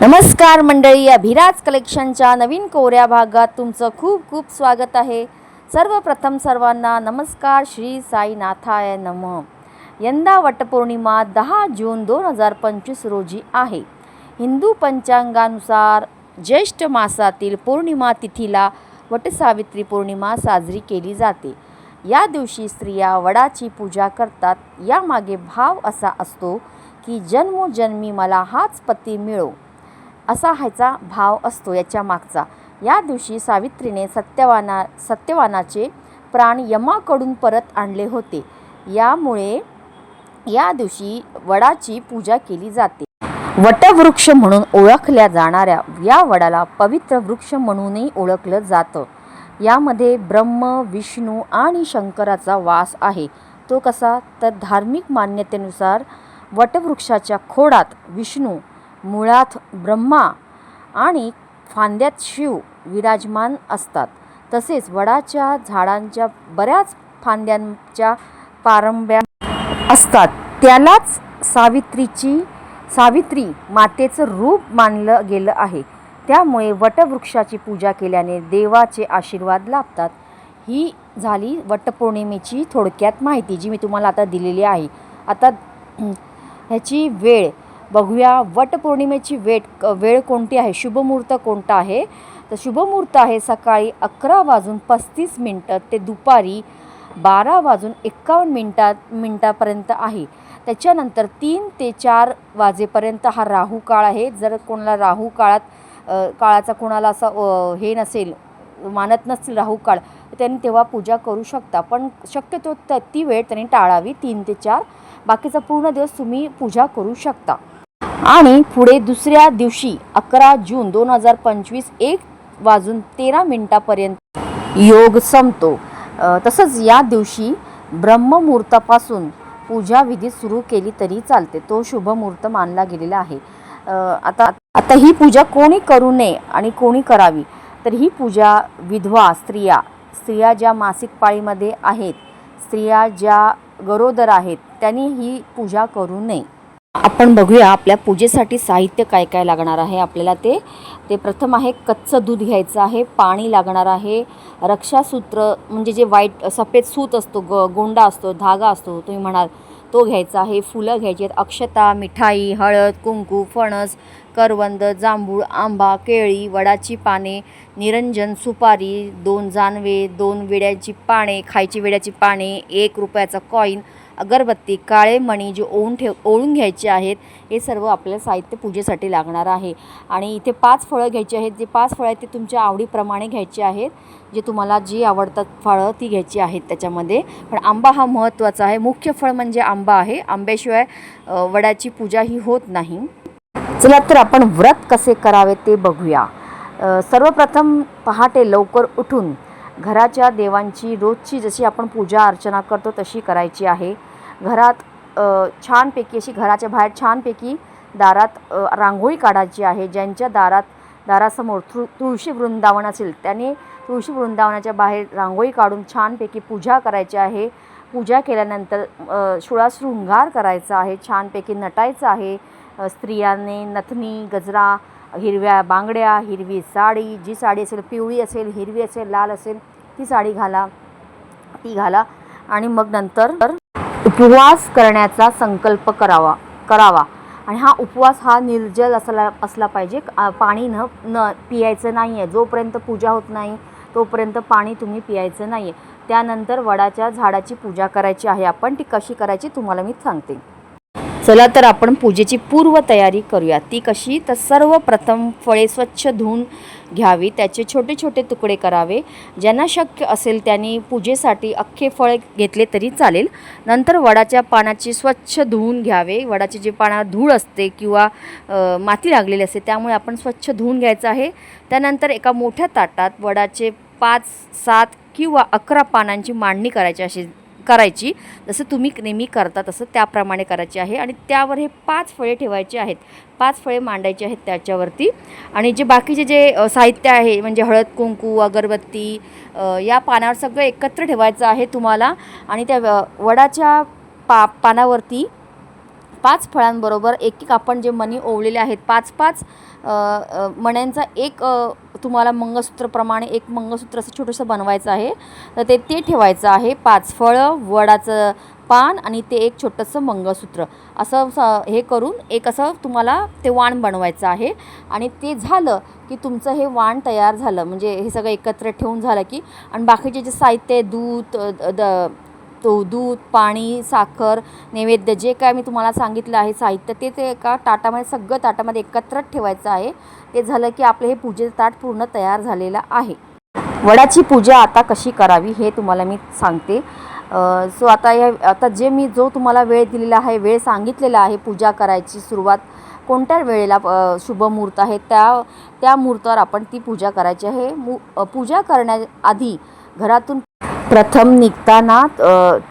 नमस्कार मंडळी अभिराज कलेक्शनच्या नवीन कोऱ्या भागात तुमचं खूप खूप स्वागत आहे. सर्वप्रथम सर्वांना नमस्कार श्री साईनाथाय नम. यंदा वटपौर्णिमा दहा जून दोन हजार पंचवीस रोजी आहे. हिंदू पंचांगानुसार ज्येष्ठ मासातील पौर्णिमा तिथीला वटसावित्री पौर्णिमा साजरी केली जाते. या दिवशी स्त्रिया वडाची पूजा करतात. यामागे भाव असा असतो की जन्मोजन्मी मला हाच पती मिळो. असा ह्याचा भाव असतो याच्या मागचा. या दिवशी सावित्रीने सत्यवाना सत्यवानाचे प्राण यमाकडून परत आणले होते. यामुळे या दिवशी वडाची पूजा केली जाते. वटवृक्ष म्हणून ओळखल्या जाणाऱ्या या वडाला पवित्र वृक्ष म्हणूनही ओळखलं जातं. यामध्ये ब्रह्म विष्णू आणि शंकराचा वास आहे. तो कसा? तर धार्मिक मान्यतेनुसार वटवृक्षाच्या खोडात विष्णू मुळात ब्रह्मा आणि फांद्यात शिव विराजमान असतात. तसेच वडाच्या झाडांच्या बऱ्याच फांद्यांच्या पारंब्या असतात. त्यालाच सावित्रीची सावित्री मातेचं रूप मानलं गेलं आहे. त्यामुळे वटवृक्षाची पूजा केल्याने देवाचे आशीर्वाद लाभतात. ही झाली वटपौर्णिमेची थोडक्यात माहिती जी मी तुम्हाला आता दिलेली आहे. आता ह्याची वेळ बघूया. वटपौर्णिमेची वेट वेळ कोणती आहे? शुभमुहूर्त कोणता आहे? तर शुभमुहूर्त आहे सकाळी अकरा वाजून पस्तीस मिनटं ते दुपारी बारा वाजून एक्कावन्न मिनटात मिनटापर्यंत आहे. त्याच्यानंतर तीन ते चार वाजेपर्यंत हा राहू काळ आहे. जर कोणाला राहू काळात काळाचा कोणाला असा हे नसेल मानत नसतील राहू काळ त्यांनी तेव्हा पूजा करू शकता. पण शक्यतो त ती वेळ त्यांनी टाळावी तीन ते चार. बाकीचा पूर्ण दिवस तुम्ही पूजा करू शकता. आणि पुढे दुसऱ्या दिवशी अकरा जून दोन हजार पंचवीस एक वाजून तेरा मिनिटापर्यंत योग संपतो. तसंच या दिवशी ब्रह्ममुहूर्तापासून पूजा विधी सुरू केली तरी चालते. तो शुभ मुहूर्त मानला गेलेला आहे. आता आता ही पूजा कोणी करू नये आणि कोणी करावी तर ही पूजा विधवा स्त्रिया स्त्रिया ज्या मासिक पाळीमध्ये आहेत स्त्रिया ज्या गरोदर आहेत त्यांनी ही पूजा करू नये. आपण बघूया आपल्या पूजेसाठी साहित्य काय काय लागणार आहे आपल्याला ते. ते प्रथम आहे कच्चं दूध घ्यायचं आहे पाणी लागणार आहे. रक्षासूत्र म्हणजे जे वाईट सफेद सूत असतो ग गोंडा असतो धागा असतो तुम्ही म्हणाल तो घ्यायचा आहे. फुलं घ्यायची आहेत अक्षता मिठाई हळद कुंकू फणस करवंद जांभूळ आंबा केळी वडाची पाने निरंजन सुपारी दोन जानवे दोन विड्याची पाने खायची विड्याची पाने एक रुपयाचा कॉईन अगरबत्ती काळे मणी जे ओळून ठेव ओळून घ्यायचे आहेत हे सर्व आपल्याला साहित्य पूजेसाठी लागणार आहे. आणि इथे पाच फळं घ्यायची आहेत. जे पाच फळं आहेत ते तुमच्या आवडीप्रमाणे घ्यायचे आहेत. जे तुम्हाला जी आवडतात फळं ती घ्यायची आहेत त्याच्यामध्ये. पण आंबा हा महत्त्वाचा आहे. मुख्य फळ म्हणजे आंबा आहे. आंब्याशिवाय वड्याची वडाची पूजा ही होत नाही. चला तर आपण व्रत कसे करावे ते बघूया. सर्वप्रथम पहाटे लवकर उठून घराच्या देवांची रोजची जशी आपण पूजा अर्चना करतो तशी करायची आहे. घरात छानपैकी अशी घराच्या बाहेर छानपैकी दारात रांगोळी काढायची आहे. ज्यांच्या दारात दारासमोर तु तुळशी वृंदावन असेल त्याने तुळशी वृंदावनाच्या बाहेर रांगोळी काढून छानपैकी पूजा करायची आहे. पूजा केल्यानंतर शुळा शृंगार करायचा आहे. छानपैकी नटायचं आहे. स्त्रियांनी नथनी गजरा हिरव्या बांगड्या हिरवी साडी जी साडी असेल पिवळी असेल हिरवी असेल लाल असेल ती साडी घाला ती घाला आणि मग नंतर उपवास करण्याचा संकल्प करावा करावा. आणि हा उपवास हा निर्जल असला असला पाहिजे. पाणी न न पियायचं नाही आहे जोपर्यंत पूजा होत नाही तोपर्यंत पाणी तुम्ही पियायचं नाही आहे त्यानंतर वडाच्या झाडाची पूजा करायची आहे. आपण ती कशी करायची तुम्हाला मी सांगते. चला तर आपण पूजेची पूर्व तयारी करूया. ती कशी? तर सर्वप्रथम फळे स्वच्छ धुवून घ्यावी. त्याचे छोटे छोटे तुकडे करावे. ज्यांना शक्य असेल त्यांनी पूजेसाठी अख्खे फळ घेतले तरी चालेल. नंतर वडाच्या पानाची स्वच्छ धुवून घ्यावे. वडाचे जे पानावर धूळ असते किंवा माती लागलेली असते त्यामुळे आपण स्वच्छ धुवून घ्यायचं आहे. त्यानंतर एका मोठ्या ताटात वडाचे पाच सात किंवा अकरा पानांची मांडणी करायची अशी करायची. जसं तुम्ही नेहमी करता तसं त्याप्रमाणे करायची आहे. आणि त्यावर हे पाच फळे ठेवायचे आहेत. पाच फळे मांडायचे आहेत त्याच्यावरती. आणि जे बाकीचे जे साहित्य आहे म्हणजे हळद कुंकू अगरबत्ती या पानावर सगळं एकत्र ठेवायचं आहे तुम्हाला. आणि त्या वडाच्या पा पानावरती पाच फळांबरोबर एक एक आपण जे मणी ओवलेले आहेत पाच पाच मण्यांचा एक तुम्हाला मंगळसूत्रप्रमाणे एक मंगळसूत्र असं छोटंसं बनवायचं आहे. तर ते ते ठेवायचं आहे. पाच फळं वडाचं पान आणि ते एक छोटंसं मंगळसूत्र. असं स- हे करून एक असं तुम्हाला ते वाण बनवायचं आहे. आणि ते झालं की तुमचं हे वाण तयार झालं. म्हणजे हे सगळं एकत्र ठेवून झालं की आणि बाकीचे जे साहित्य दूध द तो दूध पाणी साखर नैवेद्य जे काय मी तुम्हाला सांगितलं आहे साहित्य ते ते एका ताटामध्ये सगळं ताटामध्ये एकत्र ठेवायचं आहे. ते झालं की आपलं हे पूजेचं ताट पूर्ण तयार झालेलं आहे. वडाची पूजा आता कशी करावी हे तुम्हाला मी सांगते. सो आता या आता जे मी जो तुम्हाला वेळ दिलेला आहे वेळ सांगितलेला आहे पूजा करायची सुरुवात कोणत्या वेळेला शुभ मुहूर्त आहे त्या त्या मुहूर्तावर आपण ती पूजा करायची आहे. मु पूजा करण्याआधी घरातून प्रथम निघताना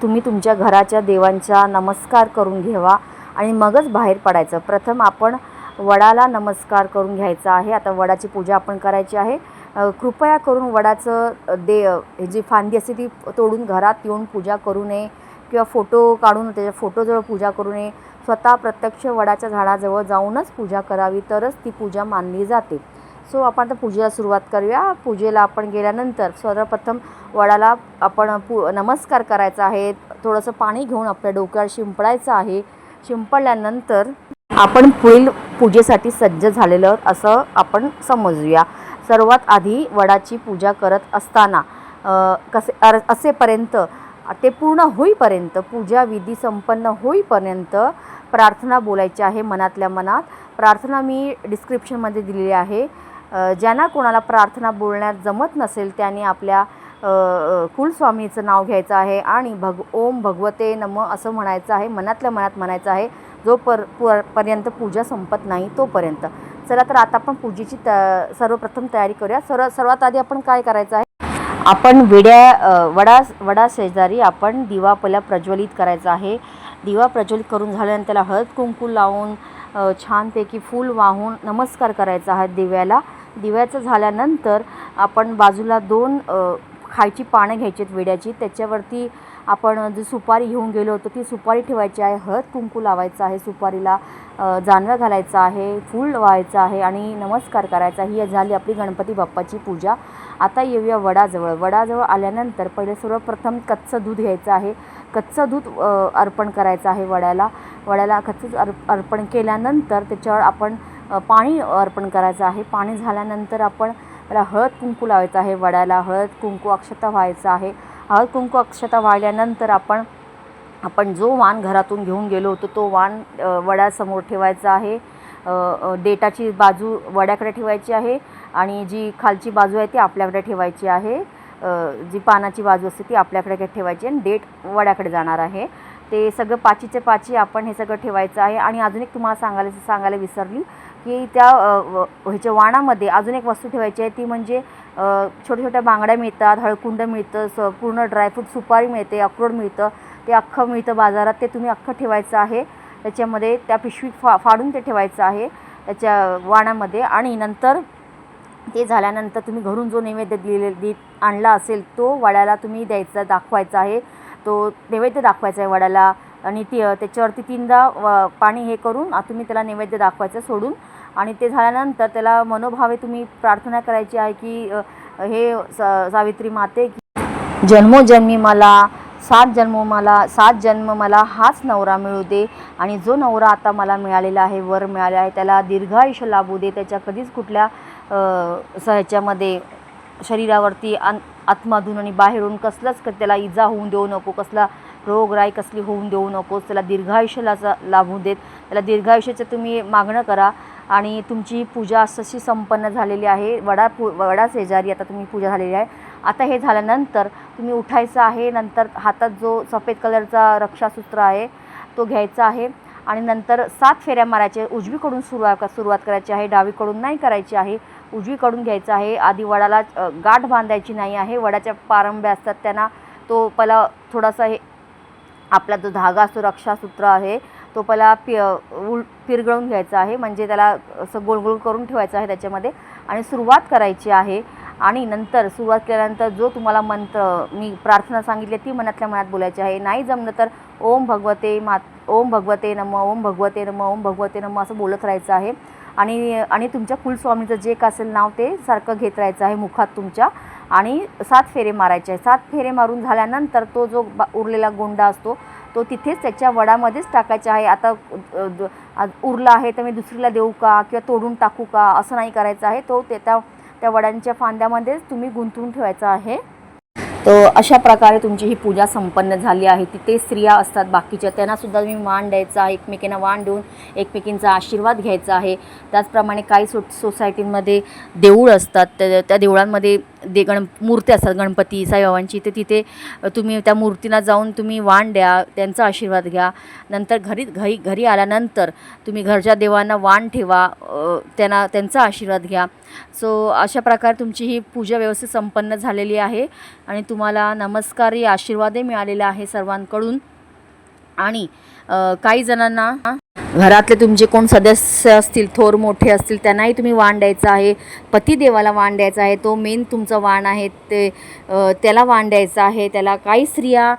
तुम्ही तुमच्या घराच्या देवांचा नमस्कार करून घ्यावा आणि मगच बाहेर पडायचं. प्रथम आपण वडाला नमस्कार करून घ्यायचा आहे. आता वडाची पूजा आपण करायची आहे. कृपया करून वडाचं दे हे जी फांदी असते ती तोडून घरात येऊन पूजा करू नये किंवा फोटो काढून त्याच्या फोटोजवळ पूजा करू नये. स्वतः प्रत्यक्ष वडाच्या झाडाजवळ जाऊनच पूजा करावी तरच ती पूजा मानली जाते. सो आपण आता पूजेला सुरुवात करूया. पूजेला आपण गेल्यानंतर सर्वप्रथम वडाला आपण पू नमस्कार करायचा आहे. थोडंसं पाणी घेऊन आपल्या डोक्यावर शिंपडायचं आहे. शिंपडल्यानंतर आपण पुढील पूजेसाठी सज्ज झालेलं असं आपण समजूया. सर्वात आधी वडाची पूजा करत असताना कसे अर असेपर्यंत ते पूर्ण होईपर्यंत पूजा विधी संपन्न होईपर्यंत प्रार्थना बोलायची आहे मनातल्या मनात. प्रार्थना मी डिस्क्रिप्शनमध्ये दिलेली आहे. ज्यांना कोणाला प्रार्थना बोलण्यात जमत नसेल त्यांनी आपल्या कुलस्वामीचं नाव घ्यायचं आहे आणि भग ओम भगवते नम असं म्हणायचं आहे मनातल्या मनात म्हणायचं आहे जो पर पर्यंत पूजा संपत नाही तोपर्यंत. चला तर आता आपण पूजेची त सर्वप्रथम तयारी करूया. सर्व सर्वात आधी आपण काय करायचं आहे? आपण विड्या वडा वडा शेजारी आपण दिवा पहिला प्रज्वलित करायचा आहे. दिवा प्रज्वलित करून झाल्यानंतर त्याला हळद कुंकू लावून छानपैकी फूल वाहून नमस्कार करायचा आहे दिव्याला. दिव्याचं झाल्यानंतर आपण बाजूला दोन खायची पानं घ्यायची आहेत विड्याची. त्याच्यावरती आपण जी सुपारी घेऊन गेलो होतो ती सुपारी ठेवायची आहे. हळद कुंकू लावायचं आहे सुपारीला. जानवं घालायचं आहे फूल व्हायचं आहे आणि नमस्कार करायचा ही झाली आपली गणपती बाप्पाची पूजा. आता येऊया वडाजवळ. वडाजवळ आल्यानंतर पहिले सर्वप्रथम कच्चं दूध घ्यायचं आहे. कच्चं दूध अर्पण करायचं आहे वड्याला. वड्याला कच्चं अर्प अर्पण केल्यानंतर त्याच्यावर आपण पाणी अर्पण करायचं आहे. पाणी झाल्यानंतर आपण त्याला हळद कुंकू लावायचं आहे वड्याला. हळद कुंकू अक्षता व्हायचं आहे. हळद कुंकू अक्षता वाहिल्यानंतर आपण आपण जो वाण घरातून घेऊन गेलो होतो तो वाण वड्यासमोर ठेवायचा आहे. देटाची डेटाची बाजू वड्याकडे ठेवायची आहे आणि जी खालची बाजू आहे ती आपल्याकडे ठेवायची आहे. जी पानाची बाजू असते ती आपल्याकडे ठेवायची आणि डेट वड्याकडे जाणार आहे. ते सगळं पाचीचे पाची आपण हे सगळं ठेवायचं आहे. आणि अजून एक तुम्हाला सांगायला सांगायला विसरली की त्या व- ह्याच्या वाणामध्ये अजून एक वस्तू ठेवायची आहे. ती म्हणजे छोट्या छोट्या बांगड्या मिळतात हळकुंड मिळतं स पूर्ण ड्रायफ्रूट सुपारी मिळते अक्रोड मिळतं ते अख्खं मिळतं बाजारात. ते तुम्ही अख्खं ठेवायचं आहे. त्याच्यामध्ये त्या पिशवीत फा फाडून ते ठेवायचं आहे त्याच्या वाणामध्ये. आणि नंतर ते झाल्यानंतर तुम्ही घरून जो नैवेद्य दिले दि आणला असेल तो वड्याला तुम्ही द्यायचा दाखवायचा आहे. तो नैवेद्य दाखवायचा आहे वड्याला आणि ती त्याच्यावरती तीनदा व पाणी हे करून तुम्ही त्याला नैवेद्य दाखवायचं सोडून आणि ते झाल्यानंतर त्याला मनोभावे तुम्ही प्रार्थना करायची आहे की हे स सावित्री माते जन्मोजन्मी मला सात जन्म मला सात जन्म मला हाच नवरा मिळू दे आणि जो नवरा आता मला मिळालेला आहे वर मिळाला आहे त्याला दीर्घायुष्य लाभू दे त्याच्या कधीच कुठल्या स ह्याच्यामध्ये शरीरावरती आन आतमधून आणि बाहेरून कसलंच क त्याला इजा होऊन देऊ नको कसला रोगराई कसली होऊन देऊ नकोस त्याला दीर्घायुष्याला लाभू देत त्याला दीर्घायुष्याचं तुम्ही मागणं करा आणि तुमची पूजा अशी संपन्न झालेली आहे. वडा पू वडा शेजारी आता तुम्ही पूजा झालेली आहे. आता हे झाल्यानंतर तुम्ही उठायचं आहे. नंतर हातात जो सफेद कलरचा रक्षासूत्र आहे तो घ्यायचा आहे. आणि नंतर सात फेऱ्या मारायच्या उजवीकडून सुरुवात सुरुवात करायची आहे. डावीकडून नाही करायची आहे. उजवीकडून घ्यायचं आहे. आधी वडाला गाठ बांधायची नाही आहे. वडाच्या पारंब्या असतात त्यांना तो पहिला थोडासा हे आपला जो धागा असतो रक्षासूत्र आहे तो पहिला पि उल पिरगळून घ्यायचा आहे. म्हणजे त्याला असं गोलगोल करून ठेवायचं आहे त्याच्यामध्ये. आणि सुरुवात करायची आहे. आणि नंतर सुरुवात केल्यानंतर जो तुम्हाला मंत्र मी प्रार्थना सांगितली ती मनातल्या मनात बोलायची आहे. नाही जमलं तर ओम भगवते मात ओम भगवते नम ओम भगवते नम ओम भगवते नम असं बोलत राहायचं आहे. आणि आणि तुमच्या कुलस्वामीचं जे का असेल नाव ते सारखं घेत राहायचं आहे मुखात तुमच्या. आणि सात फेरे मारायचे आहे सात फेरे मारून झाल्यानंतर तो जो बा उरलेला गोंडा असतो तो तिथेच त्याच्या वडामध्येच टाकायचा आहे. आता द- उरला आहे तर मी दुसरीला देऊ का किंवा तोडून टाकू का असं नाही करायचं आहे. तो ते त्या त्या वडांच्या फांद्यामध्येच तुम्ही गुंतवून ठेवायचा आहे. तर अशा प्रकारे तुमची ही पूजा संपन्न झाली आहे. तिथे स्त्रिया असतात बाकीच्या त्यांनासुद्धा तुम्ही वाण द्यायचा आहे एकमेकींना वाण देऊन एकमेकींचा आशीर्वाद घ्यायचा आहे. त्याचप्रमाणे काही सो सोसायटींमध्ये देऊळ असतात. त्या त्या देवळांमध्ये दे गण मूर्ती असतात गणपती साईबाबांची ते तिथे तुम्ही त्या मूर्तींना जाऊन तुम्ही वाण द्या त्यांचा आशीर्वाद घ्या. नंतर घरी घरी घरी आल्यानंतर तुम्ही घरच्या देवांना वाण ठेवा त्यांना त्यांचा आशीर्वाद घ्या. सो अशा प्रकारे तुमची ही पूजा व्यवस्थित संपन्न झालेली आहे आणि तुम्हाला नमस्कारी आशीर्वादही मिळालेला आहे सर्वांकडून. आणि काही जणांना घरातले तुमचे कोण सदस्य असतील थोर मोठे असतील त्यांनाही तुम्ही वाण द्यायचं आहे. पतिदेवाला वाण द्यायचा आहे. तो मेन तुमचा वाण आहे. ते त्याला वाण द्यायचा आहे. त्याला काही स्त्रिया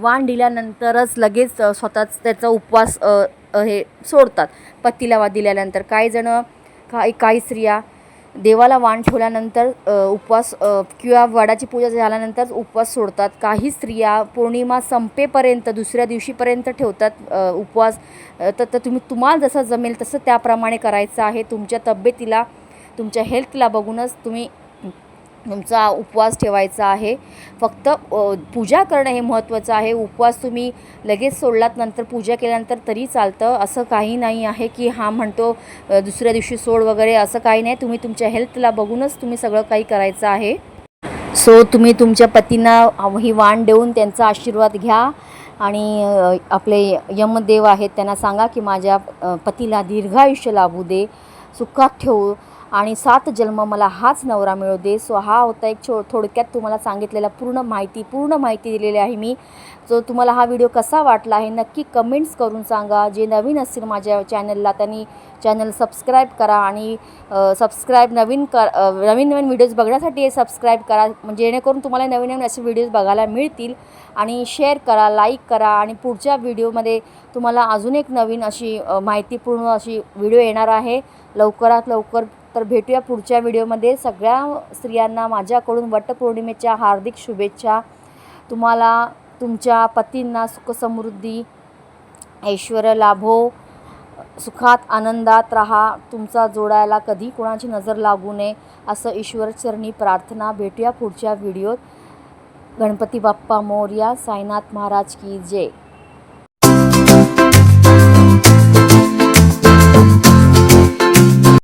वाण दिल्यानंतरच लगेच स्वतःच त्याचा उपवास हे सोडतात. पतीला वा दिल्यानंतर काही जणं काही काही स्त्रिया देवाला वाण ठेवल्यानंतर उपवास किंवा वडाची पूजा झाल्यानंतर उपवास सोडतात. काही स्त्रिया पौर्णिमा संपेपर्यंत दुसऱ्या दिवशीपर्यंत ठेवतात उपवास. तर तर तुम्ही तुम्हाला जसं जमेल तसं त्याप्रमाणे करायचं आहे. तुमच्या तब्येतीला तुमच्या हेल्थला बघूनच तुम्ही तुमचा उपवास ठेवायचा आहे. फक्त पूजा करणं हे महत्त्वाचं आहे. उपवास तुम्ही लगेच सोडलात नंतर पूजा केल्यानंतर तरी चालतं. असं काही नाही आहे की हा म्हणतो दुसऱ्या दिवशी सोड वगैरे असं काही नाही. तुम्ही तुमच्या हेल्थला बघूनच तुम्ही सगळं काही करायचं आहे. सो तुम्ही तुमच्या पतींना ही वाण देऊन त्यांचा आशीर्वाद घ्या आणि आपले यमदेव आहेत त्यांना सांगा की माझ्या पतीला दीर्घायुष्य लाभू दे. सुखात ठेवू. आणि सात जन्म मला हाच नवरा मिळू दे. सो हा होता एक छो थोडक्यात तुम्हाला सांगितलेला पूर्ण माहिती पूर्ण माहिती दिलेली आहे मी. जो तुम्हाला हा व्हिडिओ कसा वाटला आहे नक्की कमेंट्स करून सांगा. जे नवीन असतील माझ्या चॅनलला त्यांनी चॅनल सबस्क्राईब करा आणि सबस्क्राईब नवीन कर नवीन नवीन व्हिडिओज बघण्यासाठी सबस्क्राईब करा. म्हणजे जेणेकरून तुम्हाला नवीन नवीन असे व्हिडिओज बघायला मिळतील. आणि शेअर करा लाईक करा आणि पुढच्या व्हिडिओमध्ये तुम्हाला अजून एक नवीन अशी माहितीपूर्ण अशी व्हिडिओ येणार आहे. लवकरात लवकर तर भेटूया पुढच्या व्हिडिओमध्ये. सगळ्या स्त्रियांना माझ्याकडून वटपौर्णिमेच्या हार्दिक शुभेच्छा. तुम्हाला तुमच्या पतींना सुखसमृद्धी ऐश्वर लाभो सुखात आनंदात राहा. तुमचा जोडायला कधी कोणाची नजर लागू नये असं ईश्वरचरणी प्रार्थना. भेटूया पुढच्या व्हिडिओत. गणपती बाप्पा मोर्या साईनाथ महाराज की जय.